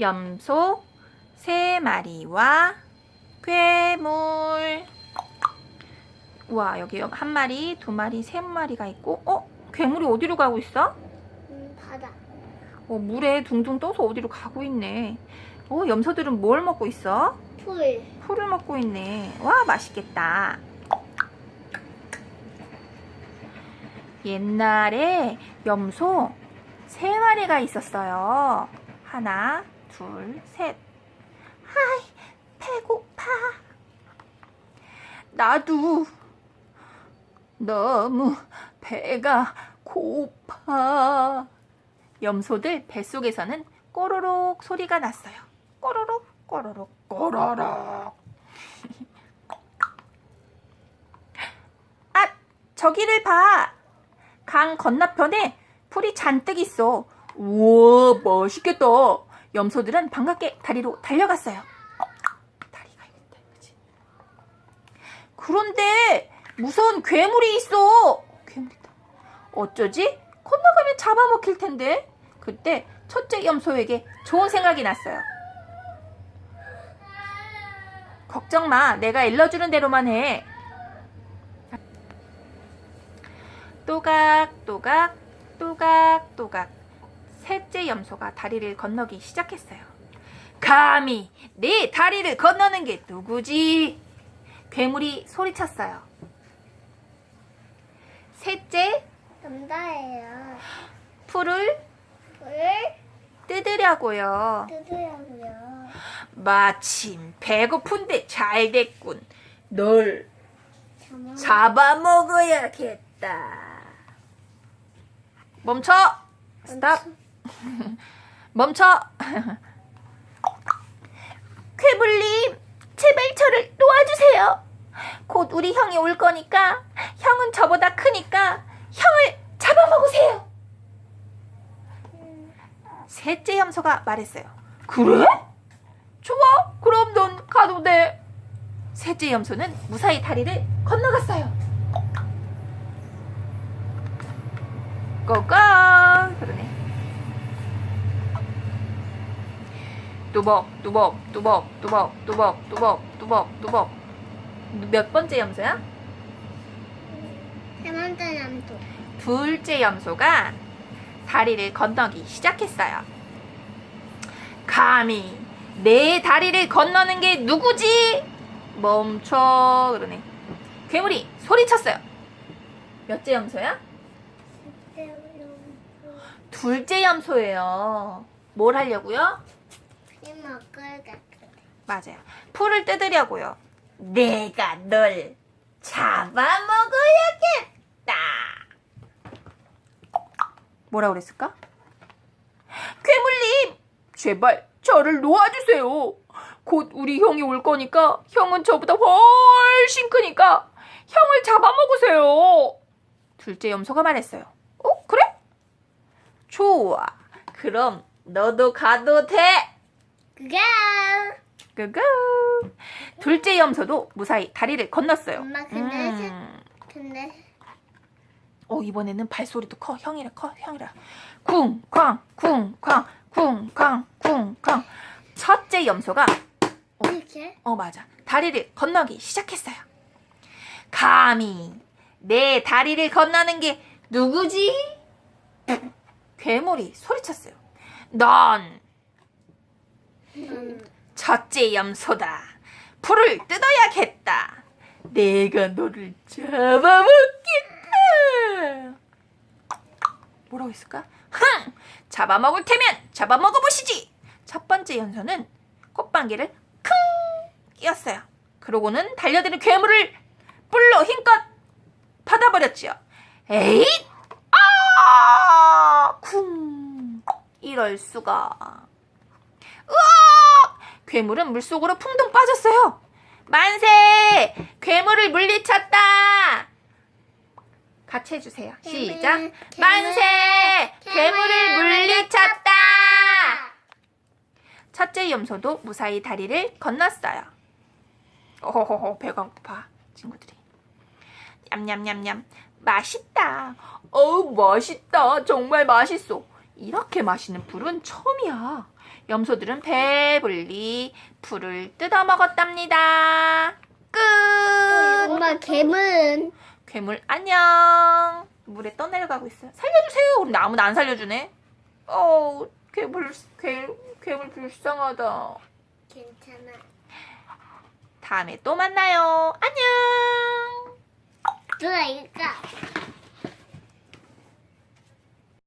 염소 세 마리와 괴물. 우와, 여기 한 마리, 두 마리, 세 마리가 있고, 어? 괴물이 어디로 가고 있어? 음, 바다. 어, 물에 둥둥 떠서 어디로 가고 있네. 어, 염소들은 뭘 먹고 있어? 풀. 풀을 먹고 있네. 와, 맛있겠다. 옛날에 염소 세 마리가 있었어요. 하나, 둘, 셋. 하이, 배고파. 나도 너무 배가 고파. 염소들 뱃속에서는 꼬르륵 소리가 났어요. 꼬르륵, 꼬르륵, 꼬르륵. 아, 저기를 봐. 강 건너편에 풀이 잔뜩 있어. 우와, 맛있겠다. 염소들은 반갑게 다리로 달려갔어요. 다리가 있다, 그치? 그런데 무서운 괴물이 있어. 괴물이다. 어쩌지? 건너가면 잡아먹힐 텐데. 그때 첫째 염소에게 좋은 생각이 났어요. 걱정 마. 내가 일러주는 대로만 해. 또각, 또각, 또각, 또각. 셋째 염소가 다리를 건너기 시작했어요. 감히 네 다리를 건너는 게 누구지? 괴물이 소리쳤어요. 셋째, 남자예요. 풀을 풀 뜯으려고요. 뜯으라고요. 마침 배고픈데 잘 됐군. 널. 잡아먹어야겠다. 멈춰! 스탑! 멈춰! 쾌불님, 제발 저를 놓아주세요. 곧 우리 형이 올 거니까, 형은 저보다 크니까, 형을 잡아먹으세요. 셋째 염소가 말했어요. 그래? 좋아, 그럼 넌 가도 돼. 셋째 염소는 무사히 다리를 건너갔어요. 고고! 그러네. 뚜벅, 뚜벅, 뚜벅, 뚜벅, 뚜벅, 뚜벅, 뚜벅, 뚜벅. 몇 번째 염소야? 세 번째 남도. 둘째 염소가 다리를 건너기 시작했어요. 감히 내 다리를 건너는 게 누구지? 멈춰 그러네. 괴물이 소리쳤어요. 몇째 염소야? 둘째 염소예요. 뭘 하려고요? 이 먹을 것 맞아요. 풀을 뜯으려고요. 내가 널 잡아먹어야겠다. 뭐라 그랬을까? 괴물님, 제발 저를 놓아주세요. 곧 우리 형이 올 거니까 형은 저보다 훨씬 크니까 형을 잡아먹으세요. 둘째 염소가 말했어요. 어, 그래? 좋아. 그럼 너도 가도 돼. 그거. 고고. 둘째 염소도 무사히 다리를 건넜어요. 엄마, 근데 음. 근데 어 이번에는 발소리도 커. 형이라 커. 형이라. 쿵쾅 쿵쾅 쿵쾅 쿵쾅. 첫째 염소가 이렇게 어 맞아. 다리를 건너기 시작했어요. 감히 내 다리를 건너는 게 누구지? 괴물이 소리쳤어요. 넌 음, 첫째 염소다. 풀을 뜯어야겠다. 내가 너를 잡아먹겠다. 뭐라고 했을까? 흥! 잡아먹을 테면 잡아먹어 보시지. 첫 번째 염소는 꽃방귀를 킁 끼었어요. 그러고는 달려드는 괴물을 뿔로 힘껏 받아버렸지요. 에잇! 아! 쿵! 이럴 수가. 괴물은 물속으로 풍덩 빠졌어요. 만세! 괴물을 물리쳤다! 같이 해주세요. 시작. 괴물, 만세! 괴물을 괴물을 물리쳤다! 첫째 염소도 무사히 다리를 건넜어요. 오호호호, 배가 고파, 친구들이. 냠냠냠냠. 맛있다. 어우, 맛있다. 정말 맛있어. 이렇게 맛있는 풀은 처음이야. 염소들은 배불리 풀을 뜯어 먹었답니다. 끝. 엄마 개문. 괴물 안녕. 물에 떠내려가고 있어요. 살려주세요. 근데 아무도 안 살려주네. 어, 괴물 괴, 괴물 불쌍하다. 괜찮아. 다음에 또 만나요. 안녕. 누나 이거.